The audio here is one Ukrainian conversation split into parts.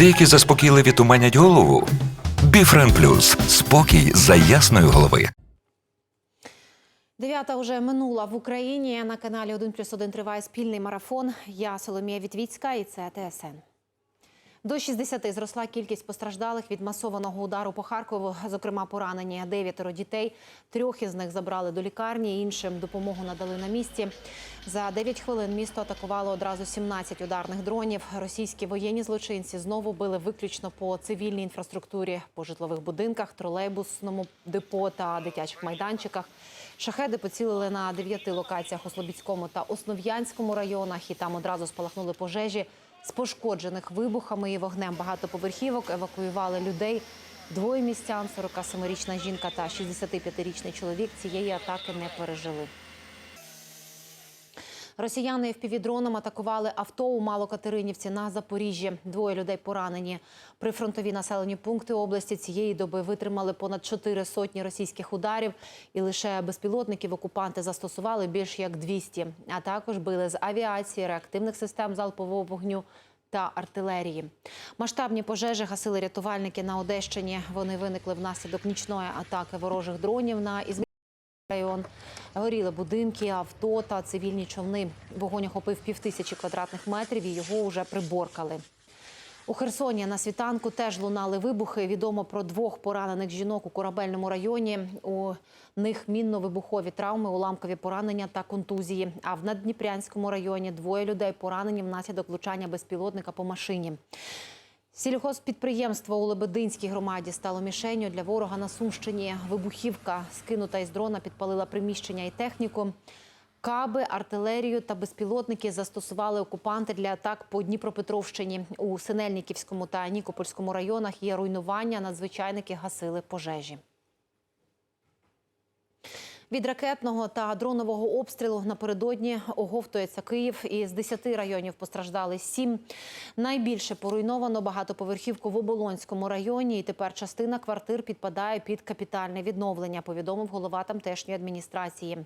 Деякі заспокійливі туманять голову. Біфрен Плюс спокій за ясної голови. Дев'ята вже минула в Україні. На каналі 1 плюс 1 триває спільний марафон. Я Соломія Вітвіцька і це ТСН. До 60 зросла кількість постраждалих від масованого удару по Харкову, зокрема поранені дев'ятеро дітей. Трьох із них забрали до лікарні, іншим допомогу надали на місці. За 9 хвилин місто атакувало одразу 17 ударних дронів. Російські воєнні злочинці знову били виключно по цивільній інфраструктурі, по житлових будинках, тролейбусному депо та дитячих майданчиках. Шахеди поцілили на дев'яти локаціях у Слобідському та Основ'янському районах, і там одразу спалахнули пожежі. З пошкоджених вибухами і вогнем багатоповерхівок евакуювали людей. Двоє містян, 47-річна жінка та 65-річний чоловік цієї атаки не пережили. Росіяни впівдроном атакували авто у Малокатеринівці на Запоріжжі. Двоє людей поранені. Прифронтові населені пункти області цієї доби витримали понад чотири сотні російських ударів, і лише безпілотників окупанти застосували більш як 200. А також били з авіації, реактивних систем залпового вогню та артилерії. Масштабні пожежі гасили рятувальники на Одещині. Вони виникли внаслідок нічної атаки ворожих дронів на Ізмі район. Горіли будинки, авто та цивільні човни. Вогонь охопив півтисячі квадратних метрів і його вже приборкали. У Херсоні на світанку теж лунали вибухи. Відомо про двох поранених жінок у корабельному районі. У них мінно-вибухові травми, уламкові поранення та контузії. А в Наддніпрянському районі двоє людей поранені внаслідок влучання безпілотника по машині. Сільгоспідприємство у Лебединській громаді стало мішенню для ворога на Сумщині. Вибухівка, скинута із дрона, підпалила приміщення і техніку. Каби, артилерію та безпілотники застосували окупанти для атак по Дніпропетровщині. У Синельниківському та Нікопольському районах є руйнування. Надзвичайники гасили пожежі. Від ракетного та дронового обстрілу напередодні оговтується Київ. І з 10 районів постраждали 7. Найбільше поруйновано багатоповерхівку в Оболонському районі. І тепер частина квартир підпадає під капітальне відновлення, повідомив голова тамтешньої адміністрації.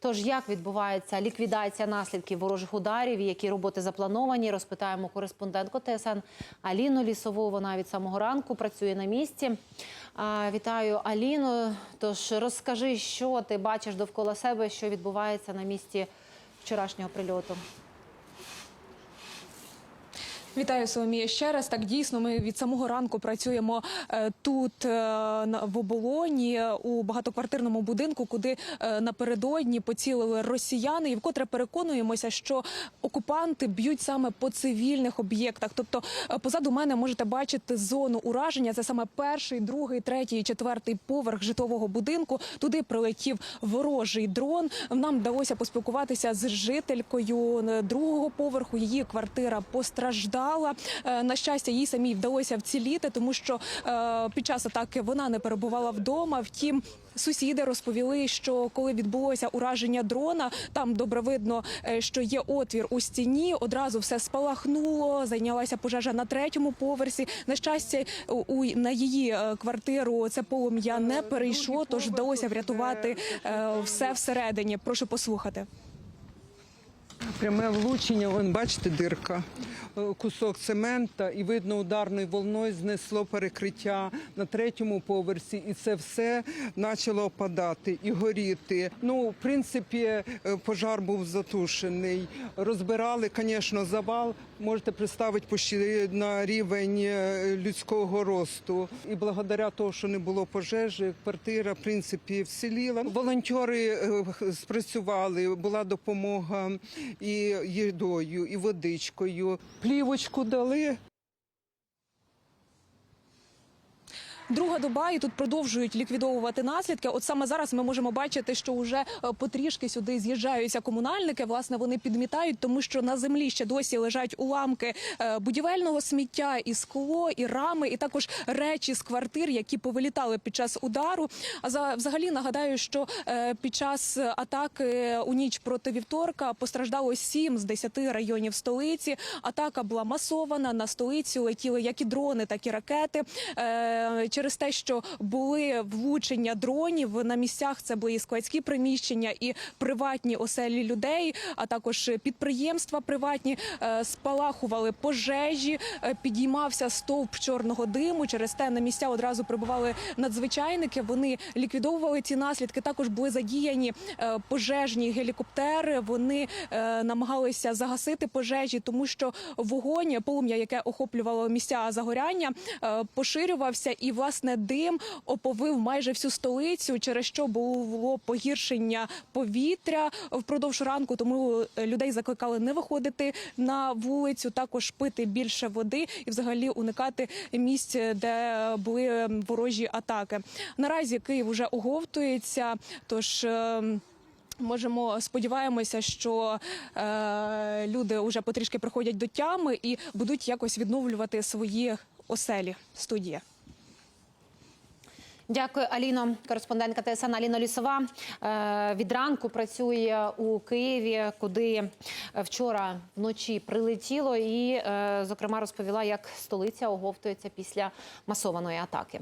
Тож, як відбувається ліквідація наслідків ворожих ударів і які роботи заплановані, розпитаємо кореспондентку ТСН Аліну Лісову. Вона від самого ранку працює на місці. Вітаю Аліну. Тож розкажи, що ти бачиш довкола себе, що відбувається на місці вчорашнього прильоту. Вітаю Соломія ще раз. Так дійсно, ми від самого ранку працюємо е, тут е, в оболоні у багатоквартирному будинку, куди е, напередодні поцілили росіяни, і вкотре переконуємося, що окупанти б'ють саме по цивільних об'єктах. Тобто, позаду мене можете бачити зону ураження. Це саме перший, другий, третій, четвертий поверх житлового будинку. Туди прилетів ворожий дрон. Нам вдалося поспілкуватися з жителькою другого поверху. Її квартира постраждала. Е, На щастя, їй самій вдалося вціліти, тому що е, під час атаки вона не перебувала вдома. Втім. Сусіди розповіли, що коли відбулося ураження дрона, там добре видно, е, що є отвір у стіні. Одразу все спалахнуло. Зайнялася пожежа на третьому поверсі. На щастя, у на її квартиру це полум'я не перейшло, тож вдалося врятувати все всередині. Прошу послухати. Пряме влучення, вон бачите, дирка, Е, кусок цемента, і видно, ударною волною знесло перекриття на третьому поверсі, і це все почало опадати і горіти. Ну, в принципі, е, пожар був затушений. Розбирали, звісно, завал. Можете представити почти на рівень е, людського росту. І благодаря тому, що не було пожежі, квартира в принципі вціліла. Волонтери е, спрацювали, була допомога і їдою, і водичкою. Плівочку дали. Друга доба, і тут продовжують ліквідовувати наслідки. От саме зараз ми можемо бачити, що вже е, потрішки сюди з'їжджаються комунальники. Власне, вони підмітають, тому що на землі ще досі лежать уламки е, будівельного сміття, і скло, і рами, і також речі з квартир, які повилітали під час удару. А за взагалі нагадаю, що е, під час атаки у ніч проти вівторка постраждало 7 з 10 районів столиці. Атака була масована. На столицю летіли як і дрони, так і ракети. Через те, що були влучення дронів на місцях. Це були і складські приміщення, і приватні оселі людей, а також підприємства приватні. Е, Спалахували пожежі, е, підіймався стовп чорного диму. Через те на місця одразу прибували надзвичайники. Вони ліквідовували ці наслідки. Також були задіяні е, пожежні гелікоптери. Вони намагалися загасити пожежі, тому що вогонь, полум'я, яке охоплювало місця загоряння, поширювався, і власне дим оповив майже всю столицю, через що було погіршення повітря впродовж ранку. Тому е, людей закликали не виходити на вулицю, також пити більше води і взагалі уникати місць, де були ворожі атаки. Наразі Київ уже оговтується, тож. е, Можемо сподіваємося, що е, люди вже потрішки приходять до тями і будуть якось відновлювати свої оселі. Студія. Дякую, Аліно. Кореспондентка ТСН Аліна Лісова е, від ранку працює у Києві, куди вчора вночі прилетіло, і, е, зокрема, розповіла, як столиця оговтується після масованої атаки.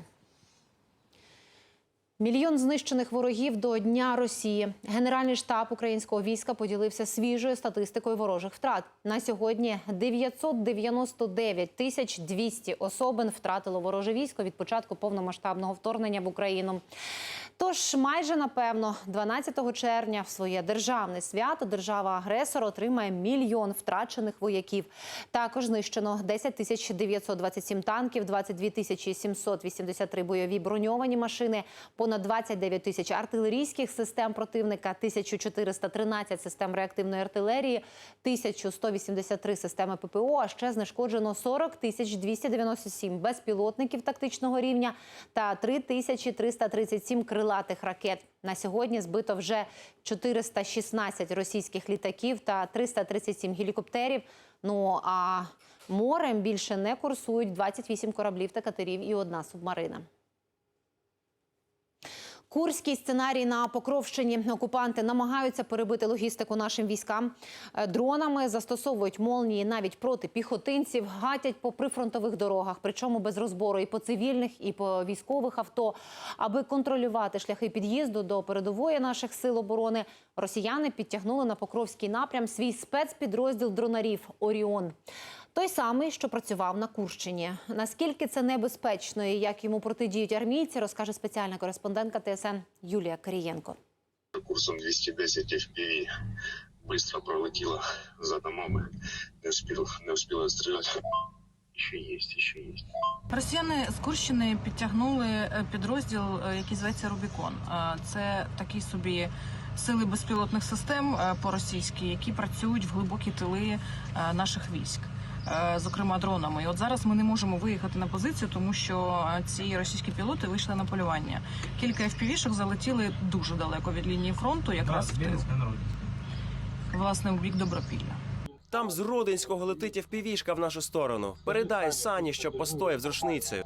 Мільйон знищених ворогів до Дня Росії. Генеральний штаб українського війська поділився свіжою статистикою ворожих втрат. На сьогодні 999 тисяч 200 особин втратило вороже військо від початку повномасштабного вторгнення в Україну. Тож майже напевно, 12 червня в своє державне свято держава-агресор отримає мільйон втрачених вояків. Також знищено 10 тисяч 927 танків, 22 тисячі 783 бойові броньовані машини, понад 29 тисяч артилерійських систем противника, 1413 систем реактивної артилерії, 1183 системи ППО. А ще знешкоджено 40 тисяч 297 безпілотників тактичного рівня та 3337 крилатих ракет. На сьогодні збито вже 416 російських літаків та 337 гелікоптерів. Ну а морем більше не курсують 28 кораблів та катерів і одна субмарина. Курський сценарій на Покровщині окупанти намагаються перебити логістику нашим військам. Е, Дронами застосовують молнії навіть проти піхотинців, гатять по прифронтових дорогах, причому без розбору і по цивільних, і по військових авто. Аби контролювати шляхи під'їзду до передової наших сил оборони, росіяни підтягнули на Покровський напрям свій спецпідрозділ дронарів Оріон. Той самий, що працював на Курщині. Наскільки це небезпечно і як йому протидіють армійці, розкаже спеціальна кореспондентка ТСН Юлія Карієнко. курсом 210 FPV быстро пролетела за домами, не успел, не успела стрелять. Еще есть, еще есть. Росіяни з Курщини підтягнули е, підрозділ, е, який зветься Рубікон. Е, Це такі собі сили безпілотних систем е, по-російськи, які працюють в глибокі тили наших військ. Е, Зокрема, дронами, і от зараз ми не можемо виїхати на позицію, тому що е, ці російські пілоти вийшли на полювання. Кілька FPV-шок залетіли дуже далеко від лінії фронту, якраз в тил. власне у бік Добропілля. Там з Рудинського летить впівішка в нашу сторону. Передай Сані, щоб постояв з рушницею.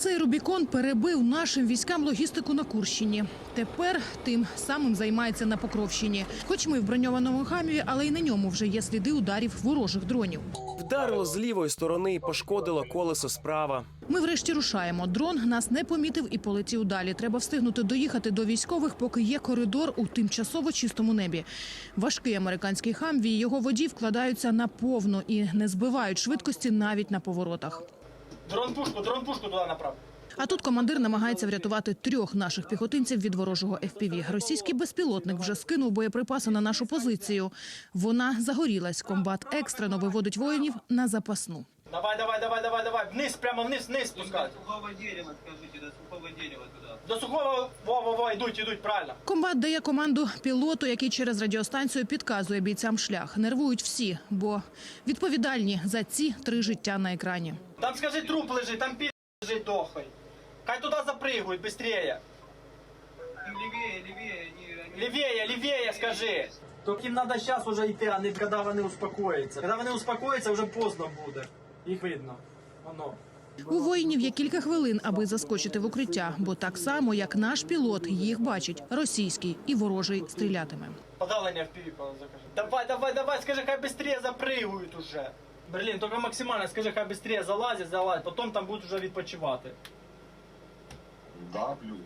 Цей Рубікон перебив нашим військам логістику на Курщині. Тепер тим самим займається на Покровщині. Хоч ми в броньованому хаміві, але й на ньому вже є сліди ударів ворожих дронів. Вдарило з лівої сторони, і пошкодило колесо справа. Ми врешті рушаємо. Дрон нас не помітив і полетів далі. Треба встигнути доїхати до військових, поки є коридор у тимчасово чистому небі. Важкий американський хамві і його водій вкладаються на повну і не збивають швидкості навіть на поворотах. Дрон пушку, дрон пушку туди направ. А тут командир намагається врятувати трьох наших піхотинців від ворожого FPV. Російський безпілотник вже скинув боєприпаси на нашу позицію. Вона загорілась. Комбат екстрено виводить воїнів на запасну. Давай, давай, давай, давай, давай. Вниз, прямо вниз, вниз спускати. сухого дерева, скажите, до сухого дерева туда. До сухого, во, во, во, йдуть, йдуть, правильно. Комбат дає команду пілоту, який через радіостанцію підказує бійцям шлях. Нервують всі, бо відповідальні за ці три життя на екрані. Там скажи, труп лежить, там пі лежить дохлий. Хай туди запригують, быстрее. Им левее, левее, они... они- Лівіє, лівіє, скажи. Тільки їм треба зараз уже йти, а не коли вони успокояться. Коли вони успокояться, вже поздно буде. Їх видно. Воно. У воїнів є кілька хвилин, аби заскочити в укриття, бо так само, як наш пілот, їх бачить російський і ворожий стрілятиме. Подалення в піві, закажи. Давай, давай, давай, скажи, хай быстрее запригують уже. Берлін, тільки максимально скажи, хай быстрее залазять, залазять, потім там будуть вже відпочивати. Да, плюс.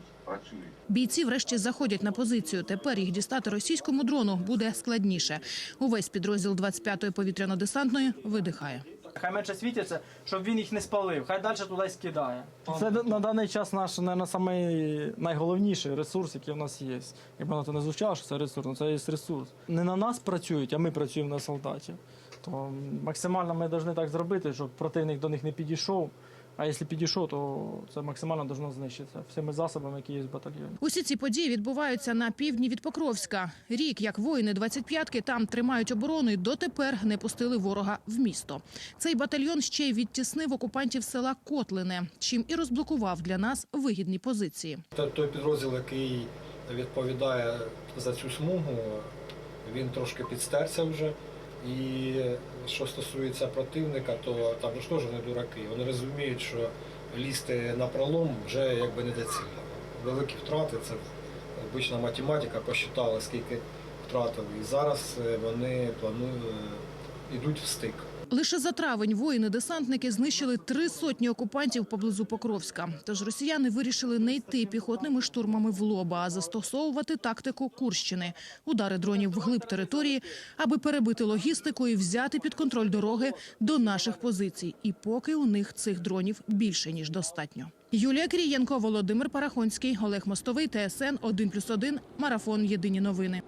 Бійці врешті заходять на позицію. Тепер їх дістати російському дрону буде складніше. Увесь підрозділ 25-ї повітряно-десантної видихає. Хай менше світяться, щоб він їх не спалив. Хай далі туди скидає. Це на даний час наш, найголовніший ресурс, який в нас є. Якби воно то не звучало, що це ресурс, але це є ресурс. Не на нас працюють, а ми працюємо на солдатів. То максимально ми повинні так зробити, щоб противник до них не підійшов. А якщо підійшов, то це максимально должно знищитися всіми засобами, які є в батальйоні. Усі ці події відбуваються на півдні від Покровська. Рік, як воїни 25-ки там тримають оборону і дотепер не пустили ворога в місто. Цей батальйон ще й відтіснив окупантів села Котлине, чим і розблокував для нас вигідні позиції. Той- Той підрозділ, який відповідає за цю смугу, він трошки підстерся вже. І що стосується противника, то там ж теж не дураки. Вони розуміють, що лізти на пролом вже якби недоцільно. Великі втрати це обична математика, посчитала, скільки втратили. І зараз е, вони планують йдуть в стик. Лише за травень воїни-десантники знищили три сотні окупантів поблизу Покровська. Тож росіяни вирішили не йти піхотними штурмами в лоба, а застосовувати тактику Курщини – удари дронів вглиб території, аби перебити логістику і взяти під контроль дороги до наших позицій. І поки у них цих дронів більше ніж достатньо. Юлія Крієнко, Володимир Парахонський, Олег Мостовий, ТСН 1+,1, Марафон. Єдині новини.